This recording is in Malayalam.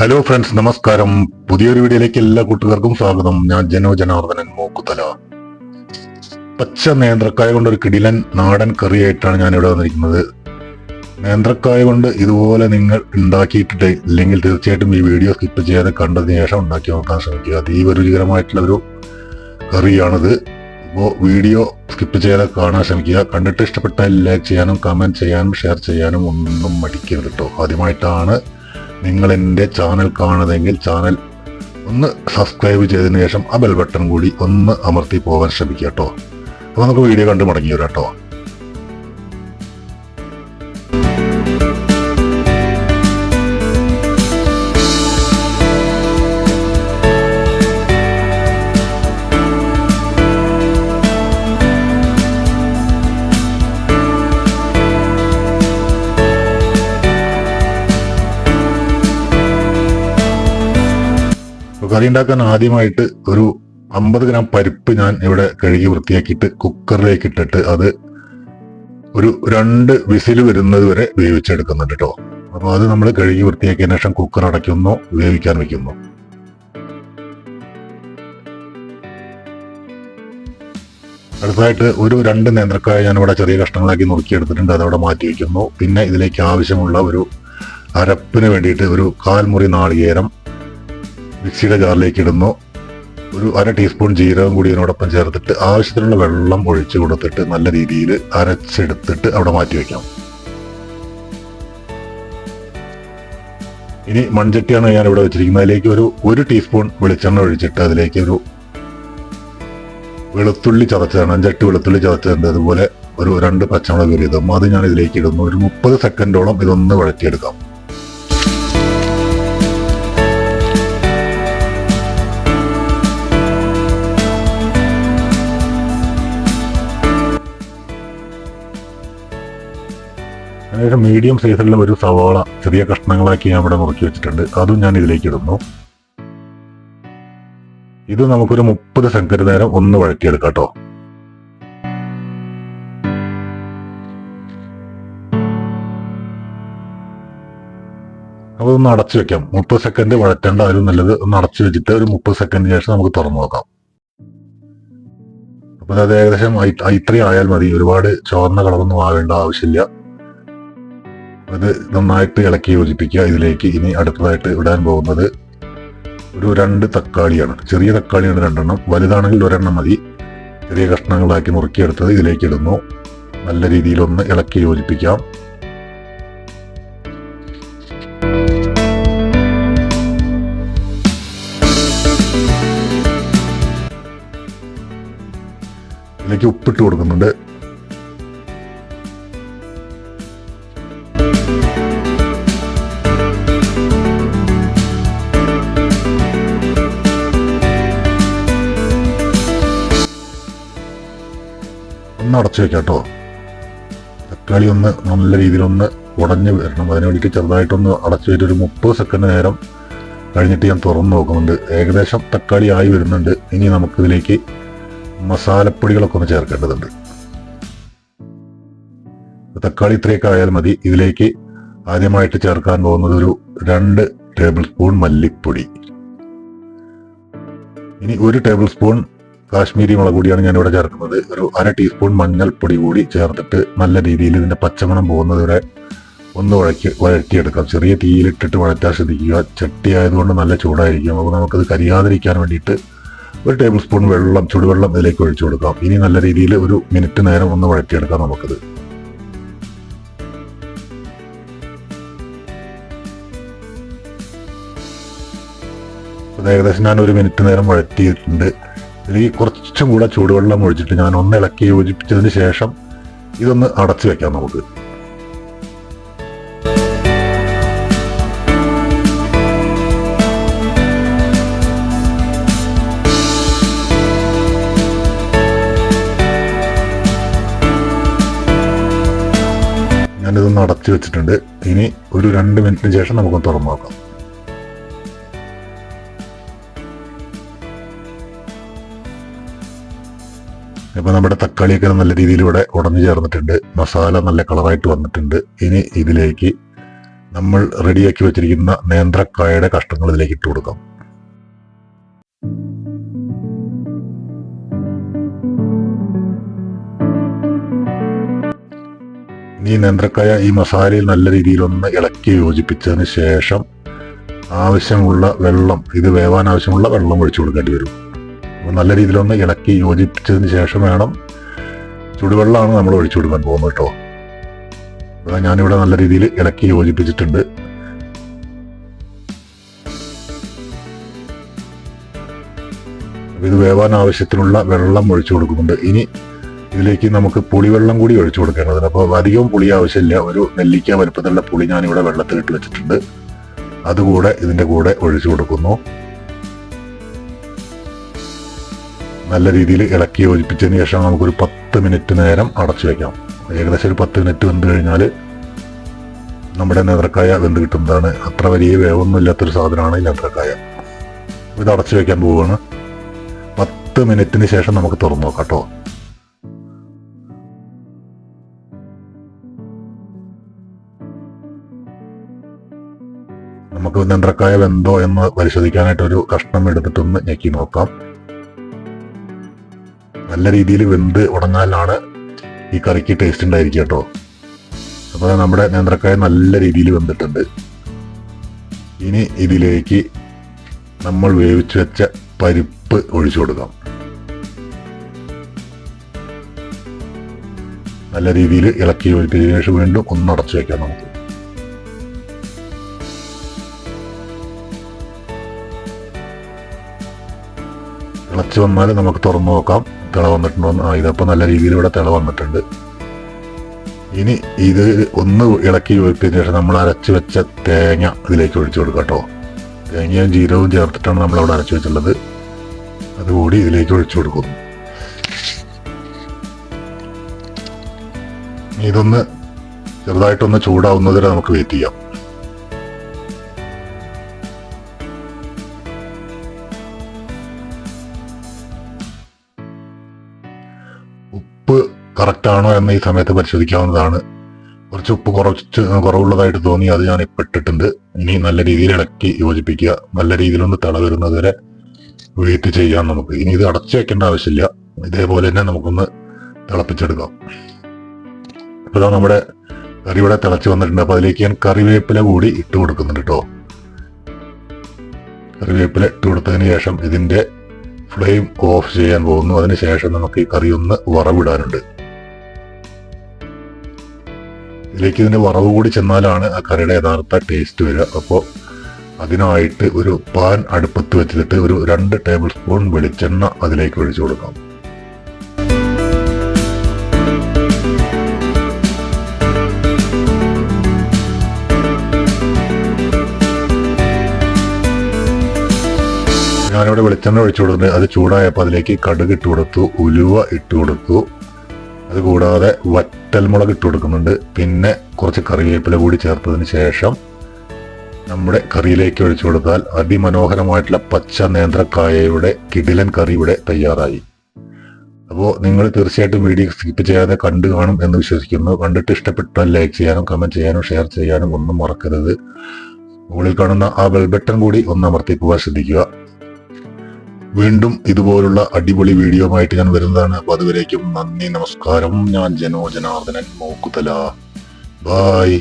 ഹലോ ഫ്രണ്ട്സ് നമസ്കാരം. പുതിയൊരു വീഡിയോയിലേക്ക് എല്ലാ കൂട്ടുകാർക്കും സ്വാഗതം. ഞാൻ ജനോ ജനാർദ്ദനൻ മൂക്കുതല പച്ച നേന്ത്രക്കായ കൊണ്ട് ഒരു കിടിലൻ നാടൻ കറിയായിട്ടാണ് ഞാൻ ഇവിടെ വന്നിരിക്കുന്നത്. നേന്ത്രക്കായ കൊണ്ട് ഇതുപോലെ നിങ്ങൾ ഉണ്ടാക്കിയിട്ടിട്ട് ഇല്ലെങ്കിൽ തീർച്ചയായിട്ടും ഈ വീഡിയോ സ്കിപ്പ് ചെയ്യാതെ കണ്ടതിന് ശേഷം ഉണ്ടാക്കി നോക്കാൻ ശ്രമിക്കുക. അതീവ രുചികരമായിട്ടുള്ള ഒരു കറിയാണിത്. അപ്പോൾ വീഡിയോ സ്കിപ്പ് ചെയ്യാതെ കാണാൻ ശ്രമിക്കുക. കണ്ടിട്ട് ഇഷ്ടപ്പെട്ടാൽ ലൈക്ക് ചെയ്യാനും കമന്റ് ചെയ്യാനും ഷെയർ ചെയ്യാനും ഒന്നും മടിക്കരുത് കേട്ടോ ആദ്യമായിട്ടാണ് നിങ്ങൾ എന്റെ ചാനൽ കാണുന്നതെങ്കിൽ ചാനൽ ഒന്ന് സബ്സ്ക്രൈബ് ചെയ്തതിനു ശേഷം ആ ബെൽ ബട്ടൺ കൂടി ഒന്ന് അമർത്തി പോകാൻ ശ്രമിക്കുക കേട്ടോ. അപ്പോൾ നമുക്ക് വീഡിയോ കണ്ട് മടങ്ങി വരാം കേട്ടോ. കറി ഉണ്ടാക്കാൻ ആദ്യമായിട്ട് ഒരു അമ്പത് ഗ്രാം പരിപ്പ് ഞാൻ ഇവിടെ കഴുകി വൃത്തിയാക്കിയിട്ട് കുക്കറിലേക്ക് ഇട്ടിട്ട് അത് ഒരു രണ്ട് വിസിൽ വരുന്നത് വരെ വേവിച്ചെടുക്കുന്നുണ്ട് കേട്ടോ. അപ്പോൾ അത് നമ്മൾ കഴുകി വൃത്തിയാക്കിയതിന് ശേഷം കുക്കർ അടയ്ക്കുന്നു വേവിക്കാൻ വെക്കുന്നു. അടുത്തായിട്ട് ഒരു രണ്ട് നേന്ത്രക്കായ ഞാൻ ഇവിടെ ചെറിയ കഷ്ണങ്ങളാക്കി നുറുക്കിയെടുത്തിട്ടുണ്ട്. അതവിടെ മാറ്റി വയ്ക്കുന്നു പിന്നെ ഇതിലേക്ക് ആവശ്യമുള്ള ഒരു അരപ്പിന് വേണ്ടിയിട്ട് ഒരു കാൽമുറി നാളികേരം മിക്സിയുടെ ജാറിലേക്ക് ഇടുന്നു. ഒരു അര ടീസ്പൂൺ ജീരകം കൂടി ഇതിനോടൊപ്പം ചേർത്തിട്ട് ആവശ്യത്തിനുള്ള വെള്ളം ഒഴിച്ചു കൊടുത്തിട്ട് നല്ല രീതിയിൽ അരച്ചെടുത്തിട്ട് അവിടെ മാറ്റി വയ്ക്കാം ഇനി മൺചട്ടിയാണ് ഞാൻ ഇവിടെ വെച്ചിരിക്കുന്നത്. അതിലേക്ക് ഒരു ഒരു ടീസ്പൂൺ വെളിച്ചെണ്ണ ഒഴിച്ചിട്ട് അതിലേക്ക് ഒരു വെളുത്തുള്ളി ചതച്ചതാണ്. അഞ്ചെട്ട് വെളുത്തുള്ളി ചതച്ചതുണ്ട് അതുപോലെ ഒരു രണ്ട് പച്ചമുളക് കയറിയതും അത് ഞാൻ ഇതിലേക്ക് ഇടുന്നു. ഒരു മുപ്പത് സെക്കൻഡോളം ഇതൊന്ന് വഴറ്റിയെടുക്കാം. അതിനുശേഷം മീഡിയം സൈസിലുള്ള ഒരു സവാള ചെറിയ കഷ്ണങ്ങളാക്കി ഞാൻ ഇവിടെ നുറുക്കി വെച്ചിട്ടുണ്ട്. അതും ഞാൻ ഇതിലേക്ക് ഇടുന്നു. ഇത് നമുക്കൊരു മുപ്പത് സെക്കൻഡ് നേരം ഒന്ന് വഴറ്റിയെടുക്കാം കേട്ടോ. ഒന്ന് അടച്ചു വെക്കാം. മുപ്പത് സെക്കൻഡ് വഴറ്റേണ്ട ആരും നല്ലത് ഒന്ന് അടച്ചു വെച്ചിട്ട് ഒരു മുപ്പത് സെക്കൻഡിന് ശേഷം നമുക്ക് തുറന്നു നോക്കാം. അപ്പോൾ അത് ഏകദേശം ഇത്രയും ആയാൽ മതി. ഒരുപാട് ചുവന്ന കളറൊന്നും ആവേണ്ട ആവശ്യമില്ല. അത് നന്നായിട്ട് ഇളക്കി യോജിപ്പിക്കുക. ഇതിലേക്ക് ഇനി അടുത്തതായിട്ട് ഇടാൻ പോകുന്നത് ഒരു രണ്ട് തക്കാളിയാണ്. ചെറിയ തക്കാളിയാണ് രണ്ടെണ്ണം. വലുതാണെങ്കിൽ ഒരെണ്ണം മതി. ചെറിയ കഷ്ണങ്ങളാക്കി നുറുക്കിയെടുത്തത് ഇതിലേക്ക് ഇടുന്നു. നല്ല രീതിയിൽ ഒന്ന് ഇളക്കി യോജിപ്പിക്കാം. ഇതിലേക്ക് ഉപ്പിട്ട് കൊടുക്കുന്നുണ്ട്. ഒന്ന് അടച്ചു വെക്കാം കേട്ടോ. തക്കാളി ഒന്ന് നല്ല രീതിയിലൊന്ന് ഉടഞ്ഞ് വരണം. അതിന് വേണ്ടിയിട്ട് ചെറുതായിട്ടൊന്ന് അടച്ചു വെച്ചിട്ട് ഒരു മുപ്പത് സെക്കൻഡ് നേരം കഴിഞ്ഞിട്ട് ഞാൻ തുറന്ന് നോക്കുന്നുണ്ട്. ഏകദേശം തക്കാളി ആയി വരുന്നുണ്ട്. ഇനി നമുക്കിതിലേക്ക് മസാലപ്പൊടികളൊക്കെ ഒന്ന് ചേർക്കേണ്ടതുണ്ട്. തക്കാളി ഇത്രയൊക്കെ ആയാൽ മതി. ഇതിലേക്ക് ആദ്യമായിട്ട് ചേർക്കാൻ പോകുന്നത് ഒരു രണ്ട് ടേബിൾ സ്പൂൺ മല്ലിപ്പൊടി. ഇനി ഒരു ടേബിൾ സ്പൂൺ കാശ്മീരി മുളക് പൊടിയാണ് ഞാൻ ഇവിടെ ചേർക്കുന്നത്. ഒരു അര ടീസ്പൂൺ മഞ്ഞൾപ്പൊടി കൂടി ചേർത്തിട്ട് നല്ല രീതിയിൽ ഇതിന്റെ പച്ചമണം പോകുന്നത് വരെ ഒന്ന് വഴക്കി വഴറ്റിയെടുക്കാം. ചെറിയ തീയിലിട്ടിട്ട് വഴറ്റാൻ ശ്രദ്ധിക്കുക. ചട്ടി ആയതുകൊണ്ട് നല്ല ചൂടായിരിക്കും. അപ്പോൾ നമുക്കത് കരിയാതിരിക്കാൻ വേണ്ടിയിട്ട് ഒരു ടേബിൾ സ്പൂൺ വെള്ളം ചുടുവെള്ളം ഇതിലേക്ക് ഒഴിച്ചു കൊടുക്കാം. ഇനി നല്ല രീതിയിൽ ഒരു മിനിറ്റ് നേരം ഒന്ന് വഴറ്റിയെടുക്കാം നമുക്കത്. ഏകദേശം ഞാൻ ഒരു മിനിറ്റ് നേരം വഴറ്റിയിട്ടുണ്ട്. ഇതിലേക്ക് കുറച്ചും കൂടെ ചൂടുവെള്ളം ഒഴിച്ചിട്ട് ഞാൻ ഒന്ന് ഇളക്കി യോജിപ്പിച്ചതിന് ശേഷം ഇതൊന്ന് അടച്ചു വെക്കാം നമുക്ക്. ഞാനിതൊന്ന് അടച്ചു വെച്ചിട്ടുണ്ട്. ഇനി ഒരു രണ്ട് മിനിറ്റിന് ശേഷം നമുക്കൊന്ന് തുറന്നു നോക്കാം. ഇപ്പൊ നമ്മുടെ തക്കാളിയൊക്കെ നല്ല രീതിയിൽ ഇവിടെ ഉടഞ്ഞു ചേർന്നിട്ടുണ്ട്. മസാല നല്ല കളറായിട്ട് വന്നിട്ടുണ്ട്. ഇനി ഇതിലേക്ക് നമ്മൾ റെഡിയാക്കി വെച്ചിരിക്കുന്ന നേന്ത്രക്കായയുടെ കഷ്ണങ്ങൾ ഇതിലേക്ക് ഇട്ട് കൊടുക്കാം. ഈ നേന്ത്രക്കായ ഈ മസാലയിൽ നല്ല രീതിയിൽ ഒന്ന് ഇളക്കി യോജിപ്പിച്ചതിന് ശേഷം ആവശ്യമുള്ള വെള്ളം ഇത് വേവാൻ ആവശ്യമുള്ള വെള്ളം ഒഴിച്ചു കൊടുക്കേണ്ടി വരും. അപ്പോൾ നല്ല രീതിയിലൊന്ന് ഇളക്കി യോജിപ്പിച്ചതിന് ശേഷം വേണം ചുടുവെള്ളമാണ് നമ്മൾ ഒഴിച്ചു കൊടുക്കാൻ പോകുന്നത് കേട്ടോ. ഇവിടെ ഞാനിവിടെ നല്ല രീതിയിൽ ഇളക്കി യോജിപ്പിച്ചിട്ടുണ്ട്. ഇത് വേവാൻ ആവശ്യത്തിനുള്ള വെള്ളം ഒഴിച്ചു കൊടുക്കുന്നുണ്ട്. ഇനി ഇതിലേക്ക് നമുക്ക് പുളിവെള്ളം കൂടി ഒഴിച്ചു കൊടുക്കേണ്ടത് അപ്പോൾ അധികം പുളി ആവശ്യമില്ല. ഒരു നെല്ലിക്ക വലുപ്പത്തിലുള്ള പുളി ഞാനിവിടെ വെള്ളത്തിൽ ഇട്ട് വെച്ചിട്ടുണ്ട്. അതുകൂടെ ഇതിന്റെ കൂടെ ഒഴിച്ചു കൊടുക്കുന്നു. നല്ല രീതിയിൽ ഇളക്കി യോജിപ്പിച്ചതിന് ശേഷം നമുക്കൊരു പത്ത് മിനിറ്റ് നേരം അടച്ചു വയ്ക്കാം. ഏകദേശം ഒരു പത്ത് മിനിറ്റ് വെന്ത് കഴിഞ്ഞാൽ നമ്മുടെ നേന്ത്രക്കായ വെന്ത് കിട്ടുന്നതാണ്. അത്ര വലിയ വേവൊന്നും ഇല്ലാത്തൊരു സാധനമാണ് ഈ നേന്ത്രക്കായ. ഇത് അടച്ചു വയ്ക്കാൻ പോവുകയാണ്. പത്ത് മിനിറ്റിന് ശേഷം നമുക്ക് തുറന്നു നോക്കാം കേട്ടോ. നമുക്ക് നെന്ത്രക്കായ വെന്തോ എന്ന് പരിശോധിക്കാനായിട്ട് ഒരു കഷ്ണം എടുത്തിട്ടൊന്ന് ഞെക്കി നോക്കാം. നല്ല രീതിയിൽ വെന്ത് ഉടഞ്ഞാലാണ് ഈ കറിക്ക് ടേസ്റ്റ് ഉണ്ടായിരിക്കുക കേട്ടോ. അപ്പോൾ നമ്മുടെ നേന്ത്രക്കായ നല്ല രീതിയിൽ വെന്തിട്ടുണ്ട്. ഇനി ഇതിലേക്ക് നമ്മൾ വേവിച്ച് വെച്ച പരിപ്പ് ഒഴിച്ചു കൊടുക്കാം. നല്ല രീതിയിൽ ഇളക്കി ഒഴിച്ചതിനു ശേഷം വീണ്ടും ഒന്ന് അടച്ചു വെക്കാം നമുക്ക്. തിളച്ച് വന്നാൽ നമുക്ക് തുറന്നു നോക്കാം. തിള വന്നിട്ടുണ്ടോ. ആ ഇതപ്പോൾ നല്ല രീതിയിൽ ഇവിടെ തിള വന്നിട്ടുണ്ട്. ഇനി ഇത് ഒന്ന് ഇളക്കി ഒഴിച്ചതിന് ശേഷം നമ്മൾ അരച്ച് വെച്ച തേങ്ങ ഇതിലേക്ക് ഒഴിച്ചു കൊടുക്കാം കേട്ടോ. തേങ്ങയും ജീരകവും ചേർത്തിട്ടാണ് നമ്മൾ അവിടെ അരച്ച് വെച്ചുള്ളത് അതുകൂടി ഇതിലേക്ക് ഒഴിച്ചു കൊടുക്കുന്നു ഇതൊന്ന് ചെറുതായിട്ടൊന്ന് ചൂടാവുന്നതിന് നമുക്ക് വെയിറ്റ് ചെയ്യാം. ഉപ്പ് കറക്റ്റ് ആണോ എന്ന് ഈ സമയത്ത് പരിശോധിക്കാവുന്നതാണ്. കുറച്ച് ഉപ്പ് കുറച്ച് കുറവുള്ളതായിട്ട് തോന്നി അത് ഞാൻ ഇപ്പം ഇട്ടിട്ടുണ്ട്. ഇനി നല്ല രീതിയിൽ ഇളക്കി യോജിപ്പിക്കുക. നല്ല രീതിയിലൊന്ന് തിള വരുന്നത് വരെ വെയിറ്റ് ചെയ്യാം നമുക്ക്. ഇനി ഇത് അടച്ചു വെക്കേണ്ട ആവശ്യമില്ല. ഇതേപോലെ തന്നെ നമുക്കൊന്ന് തിളപ്പിച്ചെടുക്കാം. അപ്പോൾ നമ്മുടെ കറി ഇവിടെ തിളച്ച് വന്നിട്ടുണ്ട്. അപ്പോൾ അതിലേക്ക് ഞാൻ കറിവേപ്പില കൂടി ഇട്ട് കൊടുക്കുന്നുണ്ട് കേട്ടോ. കറിവേപ്പില ഇട്ട് കൊടുത്തതിന് ശേഷം ഇതിന്റെ ഫ്ലെയിം ഓഫ് ചെയ്യാൻ പോകുന്നു. അതിനുശേഷം നമുക്ക് ഈ കറി ഒന്ന് വറവിടാനുണ്ട്. ഇതിലേക്ക് ഇതിന്റെ വറവ് കൂടി ചെന്നാലാണ് ആ കറിയുടെ യഥാർത്ഥ ടേസ്റ്റ് വരിക. അപ്പോൾ അതിനായിട്ട് ഒരു പാൻ അടുപ്പത്ത് വെച്ചിട്ട് ഒരു രണ്ട് ടേബിൾ സ്പൂൺ വെളിച്ചെണ്ണ അതിലേക്ക് ഒഴിച്ചു കൊടുക്കാം. ഞാനിവിടെ വെളിച്ചെണ്ണ ഒഴിച്ചു കൊടുത്തു അത് ചൂടായപ്പോൾ അതിലേക്ക് കടുക് ഇട്ട് കൊടുത്തു ഉലുവ ഇട്ട് കൊടുത്തു. അതുകൂടാതെ വറ്റൽമുളക് ഇട്ട് കൊടുക്കുന്നുണ്ട്. പിന്നെ കുറച്ച് കറിവേപ്പില കൂടി ചേർത്തതിന് ശേഷം നമ്മുടെ കറിയിലേക്ക് ഒഴിച്ചു കൊടുത്താൽ അതിമനോഹരമായിട്ടുള്ള പച്ച നേന്ത്രക്കായയുടെ കിടിലൻ കറി ഇവിടെ തയ്യാറായി. അപ്പോൾ നിങ്ങൾ തീർച്ചയായിട്ടും വീഡിയോ സ്കിപ്പ് ചെയ്യാതെ കണ്ടു കാണും എന്ന് വിശ്വസിക്കുന്നു. കണ്ടിട്ട് ഇഷ്ടപ്പെട്ടാൽ ലൈക്ക് ചെയ്യാനും കമന്റ് ചെയ്യാനും ഷെയർ ചെയ്യാനും ഒന്നും മറക്കരുത്. മുകളിൽ കാണുന്ന ആ ബെൽ ബട്ടൺ കൂടി ഒന്ന് അമർത്തിക്കുക ശ്രദ്ധിക്കുക. വീണ്ടും ഇതുപോലുള്ള അടിപൊളി വീഡിയോ ആയിട്ട് ഞാൻ വരുന്നതാണ്. അപ്പൊ അതുവരേക്കും നന്ദി നമസ്കാരം. ഞാൻ ജനോ ജനാർദ്ദനൻ മൂക്കുതല. ബായ്